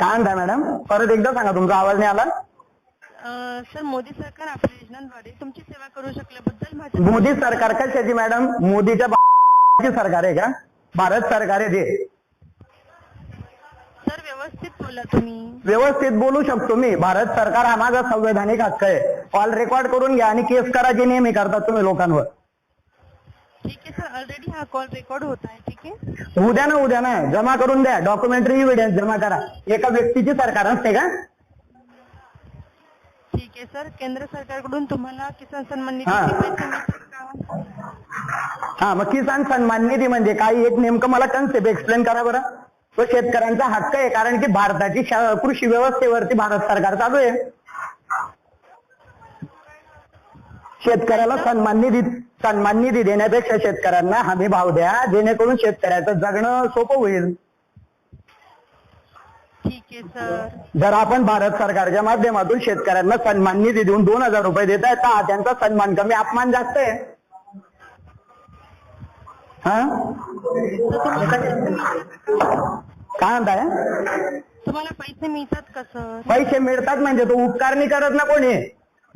काय म्हणताय मॅडम? परत एकदा सांगा तुमचा आवाज नाही आला. सर मोदी सरकार आपल्या योजनांद्वारे तुमची सेवा करू शकल्याबद्दल माझ्या मोदी सरकार कशाची मॅडम? मोदीच्या बा- सरकार आहे का? भारत सरकार आहे ते. सर व्यवस्थित बोला तुम्ही. व्यवस्थित बोलू शकतो मी. भारत सरकार हा माझा संवैधानिक हक्क आहे. कॉल रेकॉर्ड करून घ्या आणि केस करा जे नेहमी करतात तुम्ही लोकांवर. ऑलरेडी हा कॉल रेकॉर्ड होत आहे ठीक आहे? उद्या ना उद्या ना. जमा करून द्या. डॉक्युमेंटरी इव्हिडन्स जमा करा. एका व्यक्तीची सरकार असते का? ठीक आहे सर. केंद्र सरकारकडून तुम्हाला किसान सन्मान हा. का? हा मग किसान सन्मान निधी म्हणजे काही एक नेमकं मला कन्सेप्ट एक्सप्लेन करा बरं. तो शेतकऱ्यांचा हक्क आहे कारण की भारताची शा- कृषी व्यवस्थेवरती भारत सरकार चालू आहे. शेतकऱ्याला सन्मान निधी सन्मान निधी देण्यापेक्षा शेतकऱ्यांना हमी भाव द्या. जेणेकरून शेतकऱ्याचं जगणं सोपं होईल. ठीक आहे सर. जर आपण भारत सरकारच्या माध्यमातून शेतकऱ्यांना सन्मान निधी देऊन दोन हजार रुपये देत आहे तर त्यांचा सन्मान कमी अपमान जास्त आहे. हा? काय म्हणताय? तुम्हाला पैसे मिळतात का सर? पैसे मिळतात म्हणजे तो उपकार नाही करत ना कोणी.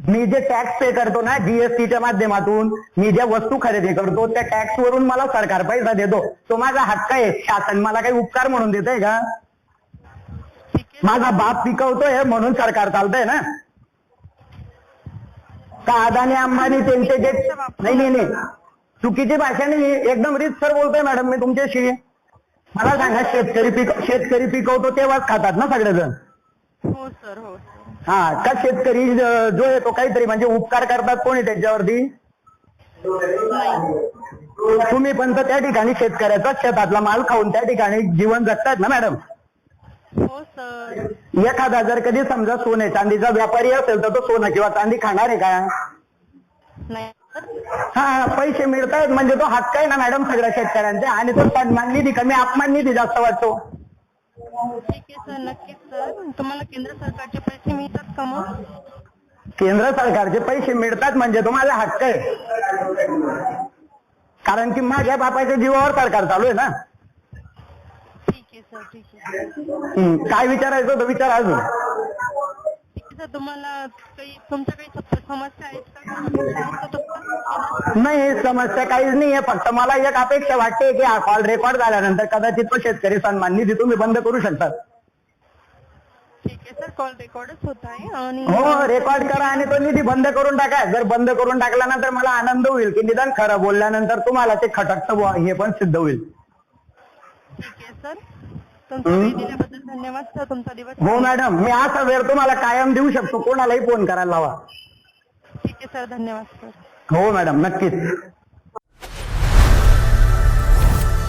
मी जे टॅक्स पे करतो ना जीएसटीच्या माध्यमातून मी ज्या वस्तू खरेदी करतो त्या टॅक्स वरून मला सरकार पैसा देतो. तो माझा हक्क आहे. शासन मला काही उपकार म्हणून देत आहे का? माझा बाप पिकवतोय म्हणून सरकार चालतंय ना. का अदानी अंबानी त्यांचे जे नाही नाही नाही. चुकीची भाषा नाही एकदम रितसर बोलतोय मॅडम मी तुमच्याशी. मला सांगा शेतकरी पिक शेतकरी पिकवतो तेव्हाच खातात ना सगळेजण? हो सर हो सर. हा का शेतकरी जो आहे तो काहीतरी म्हणजे उपकार करतात कोणी त्याच्यावरती? तुम्ही पण तर त्या ठिकाणी शेतकऱ्याचा शेतातला माल खाऊन त्या ठिकाणी जीवन जगतायत ना मॅडम? हो सर. एखादा जर कधी समजा सोने चांदीचा व्यापारी असेल तर तो सोनं किंवा चांदी खाणार आहे का? नाही सर. हा पैसे मिळतायत म्हणजे तो हक्क आहे ना मॅडम सगळ्या शेतकऱ्यांचा? आणि तो सन्मान निधी कमी अपमान निधी जास्त वाटतो. ठीक आहे सर नक्कीच सर तुम्हाला केंद्र सरकारचे पैसे मिळतात का मग? केंद्र सरकारचे पैसे मिळतात म्हणजे तो माझा हक्क आहे. कारण की माझ्या बापाच्या जीवावर सरकार चालू आहे ना. ठीक आहे सर ठीक आहे. हम्म, काय विचारायचं होतं विचार अजून? आहे सर तुम्हाला काही तुमच्या काही सप- समस्या आहेत का? का? नाही समस्या काहीच नाहीये फक्त मला एक अपेक्षा वाटते की हा कॉल रेकॉर्ड झाल्यानंतर कदाचित तो शेतकरी सन्मान निधी तुम्ही बंद करू शकता ठीक आहे सर. कॉल रेकॉर्डच होत आहे आणि हो रेकॉर्ड करा आणि तो निधी बंद करून टाका. जर बंद करून टाकल्यानंतर मला आनंद होईल की निदान खरं बोलल्यानंतर तुम्हाला ते खटकतं बुवा हे पण सिद्ध होईल. ठीक आहे सर. तुमचा वेळ दिल्याबद्दल धन्यवाद सर. तुमचा दिवस हो मॅडम. मी असा वेळ तुम्हाला कायम देऊ शकतो. कोणालाही फोन करायला लावा. ठीक आहे सर. धन्यवाद सर. हो मॅडम. नक्कीच.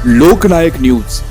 लोकनायक न्यूज.